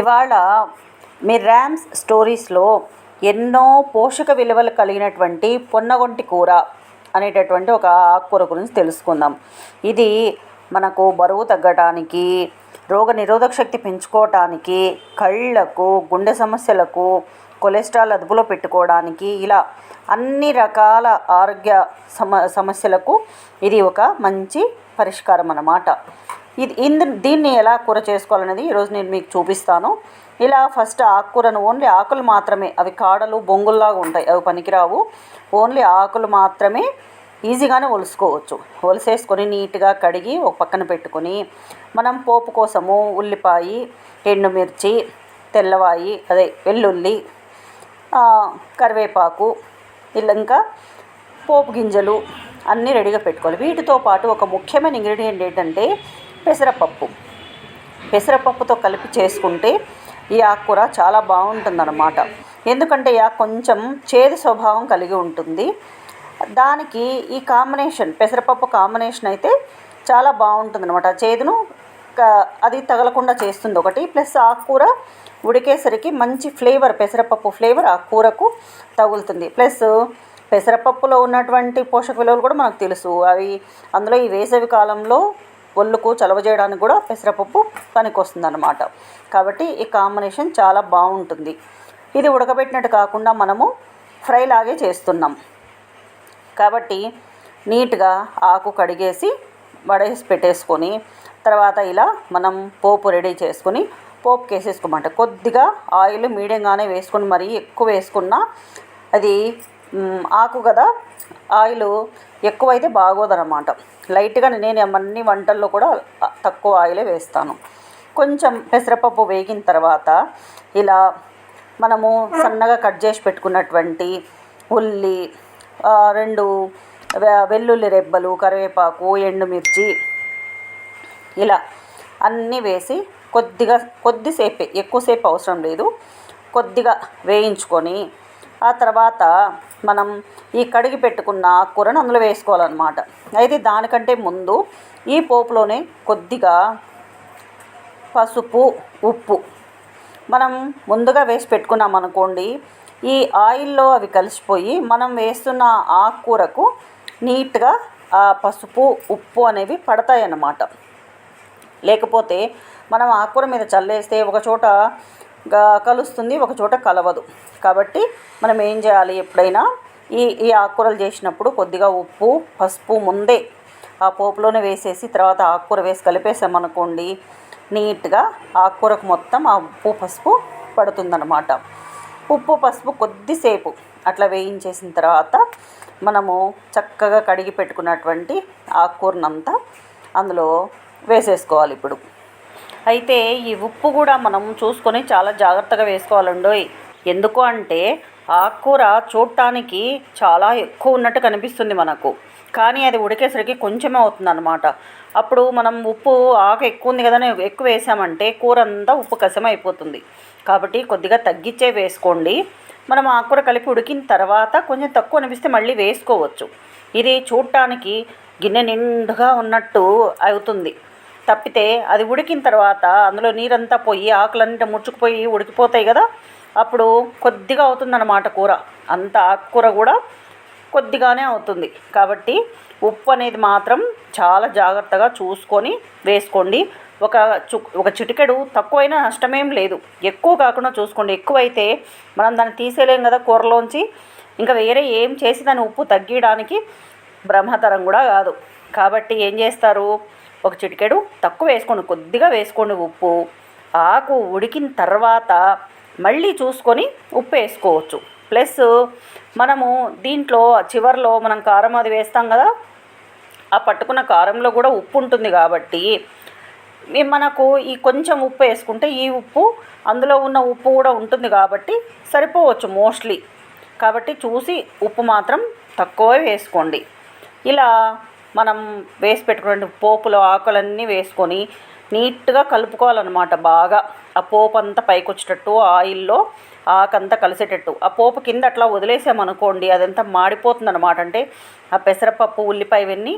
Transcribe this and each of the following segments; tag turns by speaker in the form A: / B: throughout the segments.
A: ఇవాళ మీ ర్యామ్స్ స్టోరీస్లో ఎన్నో పోషక విలువలు కలిగినటువంటి పొన్నగొంటి కూర అనేటటువంటి ఒక ఆకుకూర గురించి తెలుసుకుందాం. ఇది మనకు బరువు తగ్గటానికి రోగ నిరోధక శక్తి పెంచుకోవటానికి కళ్ళకు గుండె సమస్యలకు కొలెస్ట్రాల్ అదుపులో పెట్టుకోవడానికి ఇలా అన్ని రకాల ఆరోగ్య సమ సమస్యలకు ఇది ఒక మంచి పరిష్కారం అన్నమాట. ఇది ఇందు దీన్ని ఎలా కూర చేసుకోవాలనేది ఈరోజు నేను మీకు చూపిస్తాను. ఇలా ఫస్ట్ ఆకుకూరను ఓన్లీ ఆకులు మాత్రమే అవి కాడలు బొంగుల్లాగా ఉంటాయి అవి పనికిరావు. ఓన్లీ ఆకులు మాత్రమే ఈజీగానే ఒలుసుకోవచ్చు. ఒలిసేసుకొని నీట్గా కడిగి ఒక పక్కన పెట్టుకొని మనం పోపు కోసము ఉల్లిపాయ ఎండుమిర్చి తెల్లవాయి అదే వెల్లుల్లి కరివేపాకు ఇలా ఇంకా పోపు గింజలు అన్నీ రెడీగా పెట్టుకోవాలి. వీటితో పాటు ఒక ముఖ్యమైన ఇంగ్రీడియంట్ ఏంటంటే పెసరపప్పు. పెసరపప్పుతో కలిపి చేసుకుంటే ఈ ఆకుకూర చాలా బాగుంటుందన్నమాట. ఎందుకంటే ఈ ఆకు కొంచెం చేదు స్వభావం కలిగి ఉంటుంది. దానికి ఈ కాంబినేషన్ పెసరపప్పు కాంబినేషన్ అయితే చాలా బాగుంటుంది అనమాట చేదును అది తగలకుండా చేస్తుంది ఒకటి. ప్లస్ ఆకుకూర ఉడికేసరికి మంచి ఫ్లేవర్ పెసరపప్పు ఫ్లేవర్ ఆ కూరకు తగులుతుంది. ప్లస్ పెసరపప్పులో ఉన్నటువంటి పోషక విలువలు కూడా మనకు తెలుసు. అవి అందులో ఈ వేసవి కాలంలో ఒళ్ళుకు చలవ చేయడానికి కూడా పెసరపప్పు పనికొస్తుంది అనమాట కాబట్టి ఈ కాంబినేషన్ చాలా బాగుంటుంది. ఇది ఉడకబెట్టినట్టు కాకుండా మనము ఫ్రై లాగే చేస్తున్నాం. కాబట్టి నీట్గా ఆకు కడిగేసి వడేసి పెట్టేసుకొని తర్వాత ఇలా మనం పోపు రెడీ చేసుకొని పోపు వేసేసుకోమంట కొద్దిగా ఆయిల్ మీడియంగానే వేసుకొని మరీ ఎక్కువ వేసుకున్నా అది ఆకు కదా ఆయిల్ ఎక్కువైతే బాగోదన్నమాట. లైట్గా నేను అన్ని వంటల్లో కూడా తక్కువ ఆయిలే వేస్తాను. కొంచెం పెసరపప్పు వేగిన తర్వాత ఇలా మనము సన్నగా కట్ చేసి పెట్టుకున్నటువంటి ఉల్లి రెండు వెల్లుల్లి రెబ్బలు కరివేపాకు ఎండుమిర్చి ఇలా అన్నీ వేసి కొద్దిగా కొద్దిసేపే ఎక్కువసేపు అవసరం లేదు. కొద్దిగా వేయించుకొని ఆ తర్వాత మనం ఈ కడిగి పెట్టుకున్న ఆకుకూరను అందులో వేసుకోవాలన్నమాట. అయితే దానికంటే ముందు ఈ పోపులోనే కొద్దిగా పసుపు ఉప్పు మనం ముందుగా వేసి పెట్టుకున్నాం అనుకోండి ఈ ఆయిల్లో అవి కలిసిపోయి మనం వేస్తున్న ఆకుకూరకు నీట్గా ఆ పసుపు ఉప్పు అనేవి పడతాయి అన్నమాట లేకపోతే మనం ఆకుకూర మీద చల్లేస్తే ఒక చోట కలుస్తుంది ఒక చోట కలవదు. కాబట్టి మనం ఏం చేయాలి ఎప్పుడైనా? ఈ ఈ ఆకుకూరలు చేసినప్పుడు కొద్దిగా ఉప్పు పసుపు ముందే ఆ పోపులోనే వేసేసి తర్వాత ఆకుకూర వేసి కలిపేసామనుకోండి నీట్గా ఆకుకూరకు మొత్తం ఆ ఉప్పు పసుపు పడుతుందన్నమాట. ఉప్పు పసుపు కొద్దిసేపు అట్లా వేయించేసిన తర్వాత మనము చక్కగా కడిగి పెట్టుకున్నటువంటి ఆకుకూరనంతా అందులో వేసేసుకోవాలి ఇప్పుడు. అయితే ఈ ఉప్పు కూడా మనం చూసుకొని చాలా జాగ్రత్తగా వేసుకోవాలండోయ్. ఎందుకు అంటే ఆకుకూర చూడటానికి చాలా ఎక్కువ ఉన్నట్టు కనిపిస్తుంది మనకు. కానీ అది ఉడికేసరికి కొంచెమే అవుతుంది అనమాట అప్పుడు మనం ఉప్పు ఆకు ఎక్కువ ఉంది కదా ఎక్కువ వేసామంటే కూర అంతా ఉప్పు కసం అయిపోతుంది. కాబట్టి కొద్దిగా తగ్గించే వేసుకోండి. మనం ఆకుకూర కలిపి ఉడికిన తర్వాత కొంచెం తక్కువ అనిపిస్తే మళ్ళీ వేసుకోవచ్చు. ఇది చూడటానికి గిన్నె నిండుగా ఉన్నట్టు అవుతుంది. తప్పితే అది ఉడికిన తర్వాత అందులో నీరంతా పోయి ఆకులన్నీ ముడుచుకుపోయి ఉడికిపోతాయి కదా అప్పుడు కొద్దిగా అవుతుందన్నమాట కూర. అంత ఆకుకూర కూడా కొద్దిగానే అవుతుంది. కాబట్టి ఉప్పు అనేది మాత్రం చాలా జాగ్రత్తగా చూసుకొని వేసుకోండి. ఒక చు ఒక చిటికెడు తక్కువైనా నష్టమేం లేదు. ఎక్కువ కాకుండా చూసుకోండి. ఎక్కువైతే మనం దాన్ని తీసేయలేం కదా కూరలోంచి. ఇంకా వేరే ఏం చేసి దాని ఉప్పు తగ్గించడానికి బ్రహ్మతరం కూడా కాదు. కాబట్టి ఏం చేస్తారు? ఒక చిటికెడు తక్కువ వేసుకోండి కొద్దిగా వేసుకోండి ఉప్పు. ఆకు ఉడికిన తర్వాత మళ్ళీ చూసుకొని ఉప్పు వేసుకోవచ్చు. ప్లస్ మనము దీంట్లో చివరిలో మనం కారం అది వేస్తాం కదా ఆ పట్టుకున్న కారంలో కూడా ఉప్పు ఉంటుంది కాబట్టి మనకు ఈ కొంచెం ఉప్పు వేసుకుంటే ఈ ఉప్పు అందులో ఉన్న ఉప్పు కూడా ఉంటుంది కాబట్టి సరిపోవచ్చు మోస్ట్లీ. కాబట్టి చూసి ఉప్పు మాత్రం తక్కువ వేసుకోండి. ఇలా మనం వేసి పెట్టుకున్న పోపులో ఆకులన్నీ వేసుకొని నీట్గా కలుపుకోవాలన్నమాట బాగా. ఆ పోపు అంతా పైకి వచ్చేటట్టు ఆయిల్లో ఆకంతా కలిసేటట్టు. ఆ పోపు కింద అట్లా వదిలేసామనుకోండి అదంతా మాడిపోతుంది అనమాట అంటే ఆ పెసరపప్పు ఉల్లిపాయ ఇవన్నీ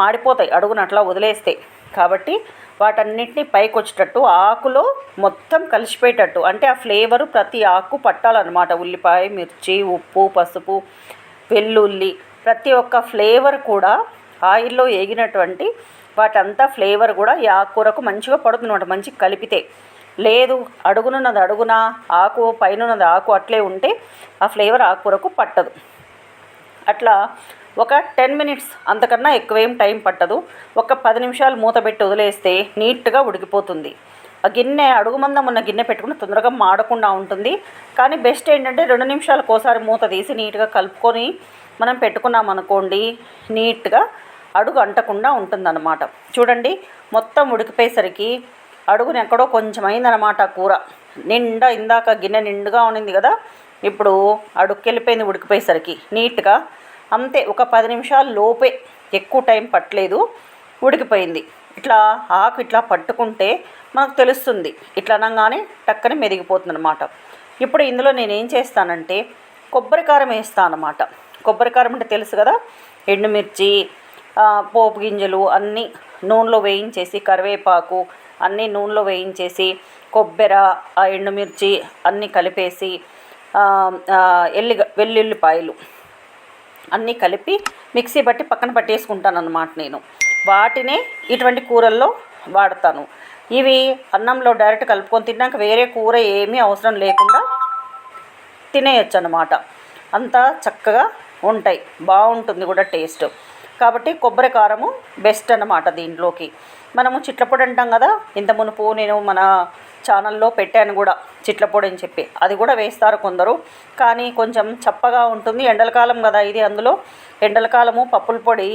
A: మాడిపోతాయి అడుగున అట్లా వదిలేస్తే. కాబట్టి వాటన్నిటిని పైకి వచ్చేటట్టు ఆకులో మొత్తం కలిసిపోయేటట్టు. అంటే ఆ ఫ్లేవరు ప్రతి ఆకు పట్టాలన్నమాట. ఉల్లిపాయ మిర్చి ఉప్పు పసుపు వెల్లుల్లి ప్రతి ఒక్క ఫ్లేవర్ కూడా ఆయిల్లో వేగినటువంటి వాటంతా ఫ్లేవర్ కూడా ఈ ఆకుకూరకు మంచిగా పడుతుందన్నమాట మంచిగా కలిపితే. లేదు అడుగునున్నది అడుగున ఆకు పైన ఉన్నది ఆకు అట్లే ఉంటే ఆ ఫ్లేవర్ ఆకుకూరకు పట్టదు. అట్లా ఒక టెన్ మినిట్స్ అంతకన్నా ఎక్కువేం టైం పట్టదు. ఒక పది నిమిషాలు మూత పెట్టి వదిలేస్తే నీట్గా ఉడికిపోతుంది. ఆ గిన్నె అడుగు మందం ఉన్న గిన్నె పెట్టుకుని తొందరగా మాడకుండా ఉంటుంది. కానీ బెస్ట్ ఏంటంటే రెండు నిమిషాలకు ఒకసారి మూత తీసి నీట్గా కలుపుకొని మనం పెట్టుకున్నాం అనుకోండి నీట్గా అడుగు అంటకుండా ఉంటుందన్నమాట. చూడండి మొత్తం ఉడికిపోయేసరికి అడుగుని ఎక్కడో కొంచెం అయిందనమాట కూర. నిండా ఇందాక గిన్నె నిండుగా ఉన్నింది కదా ఇప్పుడు అడుగుకి వెళ్ళిపోయింది ఉడికిపోయేసరికి. నీట్గా అంతే ఒక పది నిమిషాల లోపే ఎక్కువ టైం పట్టలేదు ఉడికిపోయింది. ఇట్లా ఆకు ఇట్లా పట్టుకుంటే మనకు తెలుస్తుంది. ఇట్లా అనగానే టక్కని మెరిగిపోతుంది అనమాట ఇప్పుడు ఇందులో నేను ఏం చేస్తానంటే కొబ్బరి కారం వేస్తాను అనమాట కొబ్బరి కారం అంటే తెలుసు కదా ఎండుమిర్చి పోపు గింజలు అన్నీ నూనెలో వేయించేసి కరివేపాకు అన్నీ నూనెలో వేయించేసి కొబ్బరి ఆ ఎండుమిర్చి అన్నీ కలిపేసి ఎల్లి వెల్లుల్లిపాయలు అన్నీ కలిపి మిక్సీ బట్టి పక్కన పట్టేసుకుంటాను అన్నమాట నేను. వాటినే ఇటువంటి కూరల్లో వాడతాను. ఇవి అన్నంలో డైరెక్ట్ కలుపుకొని తిన్నాక వేరే కూర ఏమీ అవసరం లేకుండా తినేయచ్చు అనమాట అంతా చక్కగా ఉంటాయి. బాగుంటుంది కూడా టేస్ట్. కాబట్టి కొబ్బరి కారము బెస్ట్ అన్నమాట దీంట్లోకి. మనము చిట్లపొడి అంటాం కదా ఇంత మునుపు నేను మన ఛానల్లో పెట్టాను కూడా చిట్లపొడి అని చెప్పి. అది కూడా వేస్తారు కొందరు. కానీ కొంచెం చప్పగా ఉంటుంది. ఎండల కాలం కదా ఇది అందులో. ఎండల కాలము పప్పుల పొడి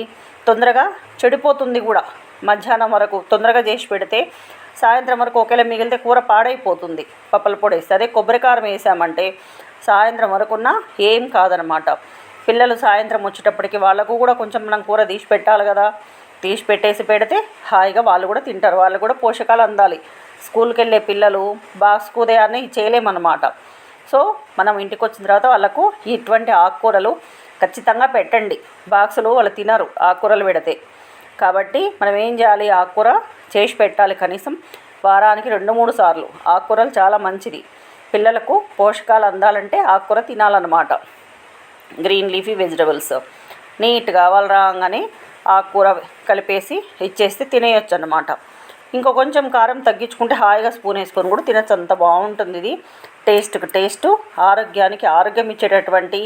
A: తొందరగా చెడిపోతుంది కూడా. మధ్యాహ్నం వరకు తొందరగా చేసి పెడితే సాయంత్రం వరకు ఒకవేళ మిగిలితే కూర పాడైపోతుంది పప్పుల పొడి. వేస్తే అదే కొబ్బరికారం వేసామంటే సాయంత్రం వరకున్న ఏం కాదనమాట పిల్లలు సాయంత్రం వచ్చేటప్పటికి వాళ్ళకు కూడా కొంచెం మనం కూర తీసి పెట్టాలి కదా. తీసి పెట్టేసి పెడితే హాయిగా వాళ్ళు కూడా తింటారు. వాళ్ళు కూడా పోషకాలు అందాలి. స్కూల్కి వెళ్ళే పిల్లలు బాక్స్కు ఉదయాన్నే చేయలేమన్నమాట. సో మనం ఇంటికి వచ్చిన తర్వాత వాళ్ళకు ఇటువంటి ఆకుకూరలు ఖచ్చితంగా పెట్టండి. బాక్సులు వాళ్ళు తినరు ఆకుకూరలు పెడితే. కాబట్టి మనం ఏం చేయాలి? ఆకుకూర చేసి పెట్టాలి కనీసం వారానికి రెండు మూడు సార్లు. ఆకుకూరలు చాలా మంచిది. పిల్లలకు పోషకాలు అందాలంటే ఆకుకూర తినాలన్నమాట. Green leafy vegetables. నీట్గా వాళ్ళు రాగానే ఆ కూర కలిపేసి ఇచ్చేస్తే తినేయొచ్చు అన్నమాట ఇంకో కొంచెం కారం తగ్గించుకుంటే హాయిగా స్పూన్ వేసుకొని కూడా తినచ్చు. అంత బాగుంటుంది ఇది. టేస్ట్కి టేస్ట్ ఆరోగ్యానికి ఆరోగ్యం ఇచ్చేటటువంటి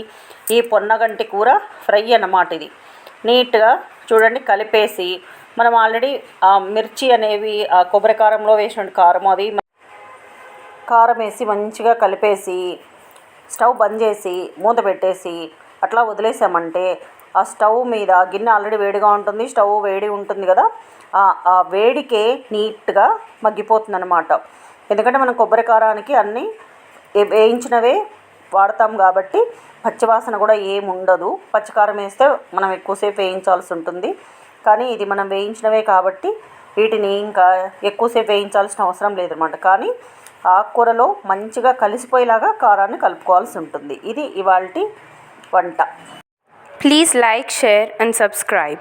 A: ఈ పొన్నగంటి కూర ఫ్రై అన్నమాట ఇది. నీట్గా చూడండి కలిపేసి మనం ఆల్రెడీ ఆ మిర్చి అనేవి ఆ కొబ్బరి కారంలో వేసిన కారం అది కారం వేసి మంచిగా కలిపేసి స్టవ్ బంద్ చేసి మూత పెట్టేసి అట్లా వదిలేసామంటే ఆ స్టవ్ మీద గిన్నె ఆల్రెడీ వేడిగా ఉంటుంది స్టవ్ వేడి ఉంటుంది కదా ఆ వేడికే నీట్గా మగ్గిపోతుంది అనమాట ఎందుకంటే మనం కొబ్బరి కారానికి అన్నీ వేయించినవే వాడతాం కాబట్టి పచ్చివాసన కూడా ఏముండదు పచ్చికారం వేస్తే మనం ఎక్కువసేపు వేయించాల్సి ఉంటుంది. కానీ ఇది మనం వేయించినవే కాబట్టి వీటిని ఇంకా ఎక్కువసేపు వేయించాల్సిన అవసరం లేదనమాట కానీ ఆకుకూరలో మంచిగా కలిసిపోయేలాగా కారాన్ని కలుపుకోవాల్సి ఉంటుంది. ఇది ఇవాళ వంట.
B: Please like share and subscribe